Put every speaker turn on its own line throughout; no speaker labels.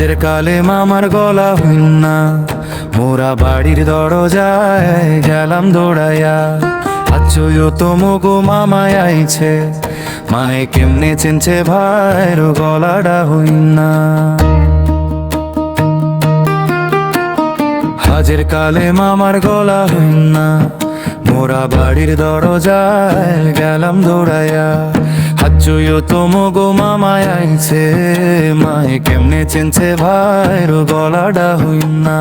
হাজের কালে মামার গলা হইন না। মোরা বাড়ির দরজায় গেলাম দৌড়াইয়া। আচ্ছয় তো মগো মামায় আইছে। মায়ে কেমনে চিনছে ভাইয়ের গলাটা হইন না। হাজের কালে মামার গলা হইন না। মোরা বাড়ির দরজায় গেলাম দৌড়াইয়া। হাজুয় তো মগো মামায় আইছে, মায়ে কেমনে চিনছে ভাইয়ের গলাটা হইন না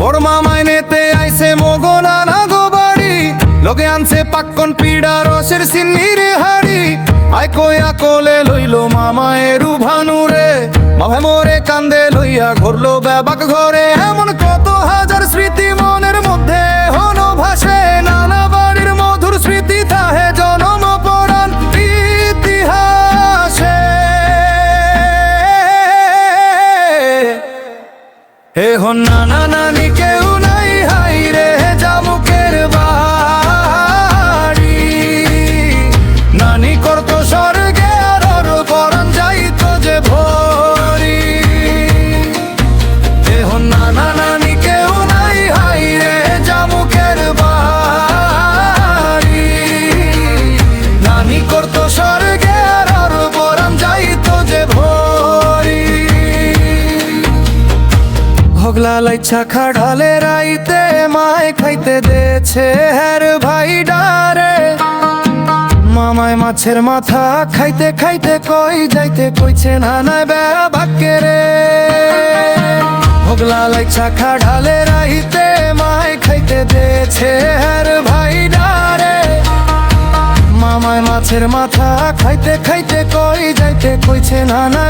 বড় মামায় নেতে আইছে মগো নানা গো বাড়ি লোকে আনছে পাক্কন পিড়া রসের সিন্নির হাড়ি। আই কইয়া কোলে লইল মামায়ের ভানুরে মামে মোরে কান্দে লইয়া ঘুরলো ব্যাবাক ঘরে। এমন কত হন নানা নানি হগলা লাইছা খাড়ালে রাইতে মায় খাইতে দেছে হের ভাই ডারে। মামায় মাছের মাথা খাইতে খাইতে কই যাইতে কইছে না নাই বাক্যে রে হগলা লাইছা খাড়ালে রাইতে মায় খাইতে দেছে হের ভাই ডারে। মামায় মাছের মাথা খাইতে খাইতে কই যাইতে কইছে না না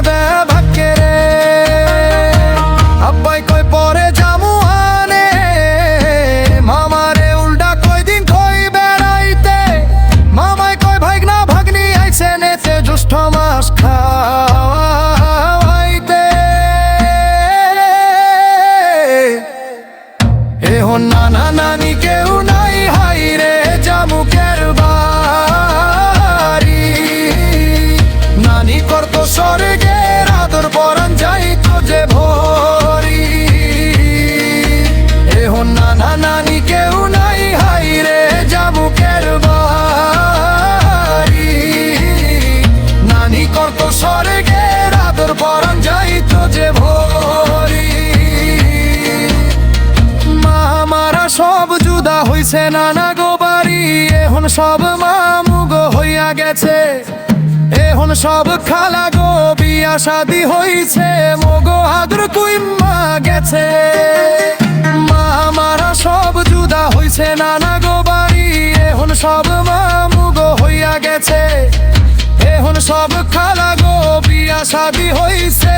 জুদা নানা গো বাড়ি, এখন সব মামু গো হইয়া গেছে। এখন সব খালা গো বিয়া শাদি হইছে, মগো আদর কুইম্মা গেছে। মা মারা সব জুদা হইছে নানা গো বাড়ি, এখন সব মামু গো হইয়া গেছে। এখন সব খালা গো বিয়া শাদি হইছে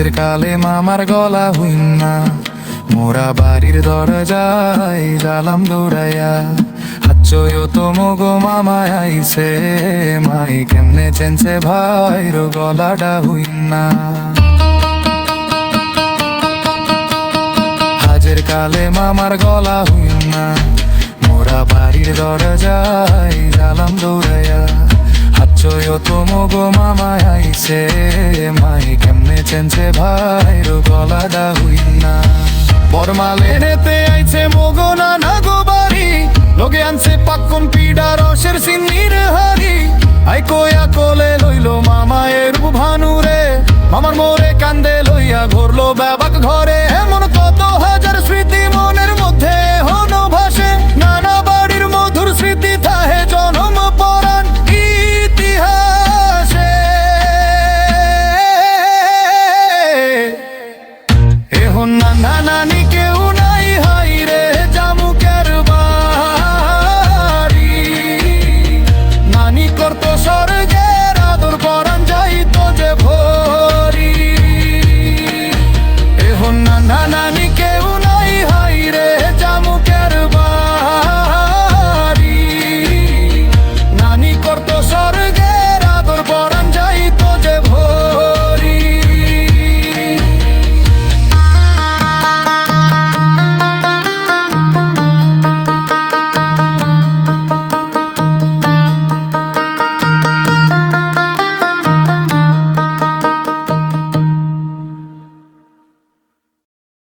হাজের কালে মামার গলা হইন না। মোরা বাড়ির দরজায় জালাম দৌড়াইয়া। হাচ্চয় তো মগো মামায় আইছে, মাই কেমনে চেনছে ভাইর গলাটা হইন না। হাজের কালে মামার গলা হইন না। মোরা বাড়ির দরজায় জালাম দৌড়াইয়া। হাচ্চয় তো মগো মামায় আইছে। মাই কেমনে চেনছে ভাইর গলাটা হইন না আইছে মগো নানা গো বাড়ি। লোকে আনছে পাক্কন পিডা রসের সিন্নির হাড়ি। আই কইয়া কোলে লইলো মামায়ের ভানুরে মামার মোরে কান্দে লইয়া ঘুরলো な何に